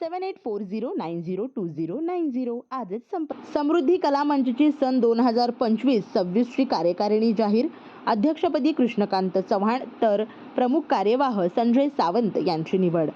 seven eight four zero nine zero two zero nine zero आजच संप समृद्धी कला मंचची सन दोन हजार पंचवीस सव्वीसची कार्यकारिणी जाहीर. अध्यक्षपदी कृष्णकांत चव्हाण तर प्रमुख कार्यवाह संजय सावंत यांची निवड.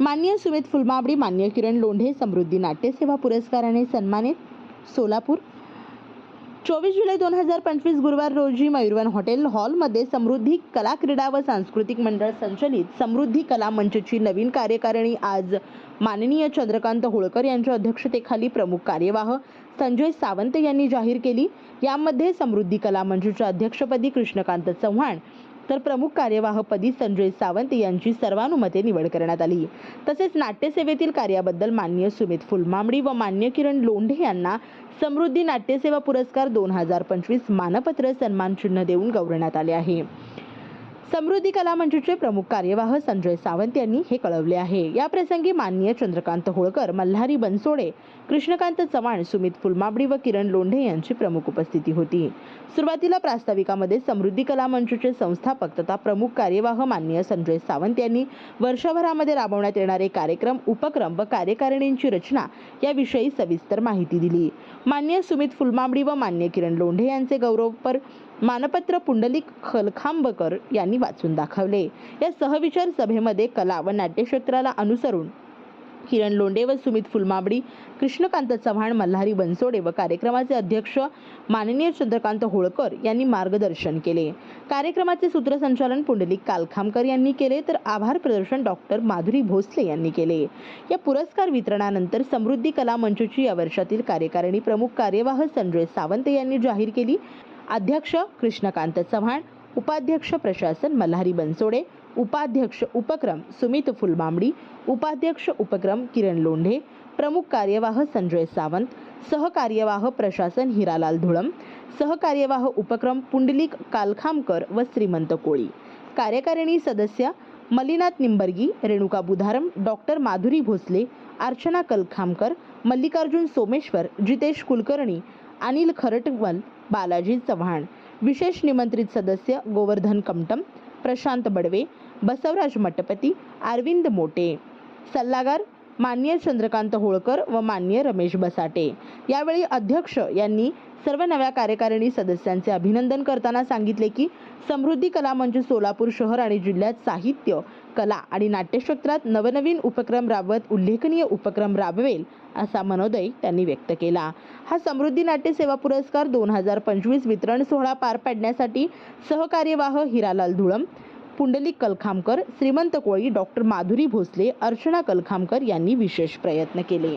मान्य सुमित फुलमाबडी मान्य किरण लोंढे समृद्धी नाट्यसेवा पुरस्काराने सन्मानित. सोलापूर चोवीस जुलै दोन हजार पंचवीस गुरुवार रोजी मयूरवन हॉटेल हॉलमध्ये समृद्धी कला क्रीडा व सांस्कृतिक मंडळ संचलित समृद्धी कला मंचची नवीन कार्यकारिणी आज माननीय चंद्रकांत होळकर यांच्या अध्यक्षतेखाली प्रमुख कार्यवाह संजय सावंत यांनी जाहीर केली. यामध्ये समृद्धी कला मंचच्या अध्यक्षपदी कृष्णकांत चव्हाण तर प्रमुख कार्यवाहपदी संजय सावंत यांची सर्वानुमते निवड करण्यात आली. तसेच नाट्यसेवेतील कार्याबद्दल मान्य सुमित फुलमांबडी व मान्य किरण लोंढे यांना समृद्धी नाट्यसेवा पुरस्कार दोन हजार पंचवीस मानपत्र सन्मान चिन्ह देऊन गौरवण्यात आले आहे. समृद्धी कला मंचचे प्रमुख कार्यवाह संजय सावंत यांनी हे कळवले आहे. या प्रसंगी माननीय चंद्रकांत होळकर मल्हारी बनसोडे कृष्णकांत चव्हाण सुमित फुलमाबडी व किरण लोंढे यांची प्रमुख उपस्थिती होती. सुरुवातीला प्रास्ताविकामध्ये समृद्धी कला मंचचे संस्थापक तथा प्रमुख कार्यवाह माननीय संजय सावंत यांनी वर्षभरामध्ये राबवण्यात येणारे कार्यक्रम उपक्रम व कार्यकारिणींची रचना याविषयी सविस्तर माहिती दिली. मान्य सुमित फुलमाबडी व मान्य किरण लोंढे यांचे गौरवपर मानपत्र पुंडलिक खलखांबकर यांनी वाचून दाखवले. या सहविचार सभेमध्ये कला व नाट्यक्षेत्राला अनुसरून किरण लोंडे व सुमित फुलमाबडी कृष्णकांत चव्हाण मल्हारी बनसोडे व कार्यक्रमाचे अध्यक्ष माननीय चंद्रकांत होळकर यांनी मार्गदर्शन केले. कार्यक्रमाचे सूत्रसंचालन पुंडलिक कालखामकर यांनी केले तर आभार प्रदर्शन डॉक्टर माधुरी भोसले यांनी केले. या पुरस्कार वितरणानंतर समृद्धी कला मंचची या वर्षातील कार्यकारिणी प्रमुख कार्यवाह संजय सावंत यांनी जाहीर केली. अध्यक्ष कृष्णकांत चव्हाण उपाध्यक्ष प्रशासन मल्हारी बनसोडे उपाध्यक्ष उपक्रम सुमित फुलबांबडी उपाध्यक्ष उपक्रम किरण लोंढे प्रमुख कार्यवाह संजय सावंत सहकार्यवाह प्रशासन हिरालाल धुळम सहकार्यवाह उपक्रम पुंडलिक कालखामकर व श्रीमंत कोळी. कार्यकारिणी सदस्य मलिनाथ निंबर्गी रेणुका बुधारम डॉक्टर माधुरी भोसले अर्चना कलखामकर मल्लिकार्जुन सोमेश्वर जितेश कुलकर्णी अनिल खरटवल बालाजी चव्हाण विशेष निमंत्रित सदस्य गोवर्धन कमटम प्रशांत बडवे बसवराज मटपती अरविंद मोटे सल्लागार मान्य चंद्रकांत होळकर व मान्य रमेश बसाटे. यावेळी अध्यक्ष यांनी सर्व नव्या कार्यकारिणी सदस्यांचे अभिनंदन करताना सांगितले की समृद्धी कला मंच सोलापूर शहर आणि जिल्ह्यात साहित्य कला आणि नाट्यक्षेत्रात नवनवीन उपक्रम राबवत उल्लेखनीय उपक्रम राबवेल असा मनोदय त्यांनी व्यक्त केला. हा समृद्धी नाट्य सेवा पुरस्कार दोन हजार पंचवीस वितरण सोहळा पार पाडण्यासाठी सहकार्यवाह हिरालाल धुळम पुंडलिक कलखामकर श्रीमंत कोळी डॉक्टर माधुरी भोसले अर्चना कलखामकर यांनी विशेष प्रयत्न केले.